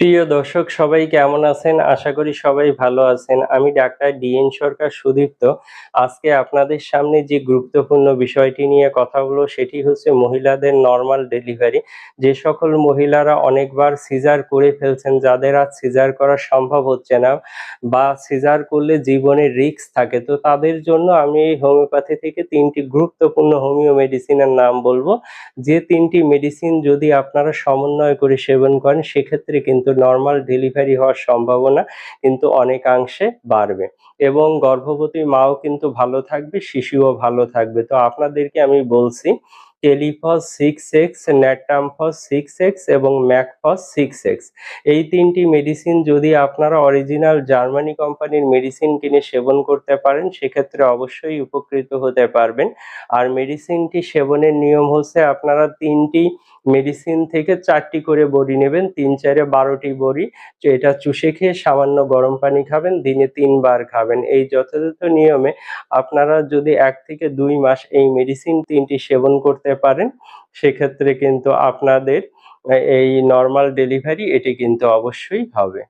প্রিয় দর্শক সবাই কেমন আছেন? আশা করি সবাই ভালো আছেন। আমি ডাক্তার ডিএন সরকার সুদীপ্ত। আজকে আপনাদের সামনে যে গুরুত্বপূর্ণ বিষয়টি নিয়ে কথা বলব সেটি হচ্ছে মহিলাদের নর্মাল ডেলিভারি। যে সকল মহিলারা অনেকবার সিজার করে ফেলছেন, যাদের আর সিজার করা সম্ভব হচ্ছে না বা সিজার করলে জীবনে রিস্ক থাকে। তো তাদের জন্য আমি এই হোমিওপ্যাথি থেকে তিনটি গুরুত্বপূর্ণ হোমিও মেডিসিনের নাম বলব যে তিনটি মেডিসিন যদি আপনারা সমন্বয় করে সেবন করেন সেক্ষেত্রে কিন্তু নরমাল ডেলিভারি হওয়ার সম্ভাবনা কিন্তু অনেকাংশে বাড়বে এবং গর্ভবতী মাও কিন্তু ভালো থাকবে, শিশুও ভালো থাকবে। তো আপনাদেরকে আমি বলছি টেলিফস সিক্স এক্স, ন্যাটামফস সিক্স এক্স এবং ম্যাকফস সিক্স এক্স এই তিনটি মেডিসিন যদি আপনারা অরিজিনাল জার্মানি কোম্পানির মেডিসিন কিনে সেবন করতে পারেন সেক্ষেত্রে অবশ্যই উপকৃত হতে পারবেন। আর মেডিসিনটি সেবনের নিয়ম হচ্ছে আপনারা তিনটি মেডিসিন থেকে চারটি করে বড়ি নেবেন। তিন চারে বারোটি বড়ি। এটা চুষে খেয়ে সামান্য গরম পানি খাবেন, দিনে তিনবার খাবেন। এই যথাযথ নিয়মে আপনারা যদি এক থেকে দুই মাস এই মেডিসিন তিনটি সেবন করতে পারেন, সেক্ষেত্রে কিন্তু আপনাদের এই নর্মাল ডেলিভারি এটি কিন্তু অবশ্যই হবে।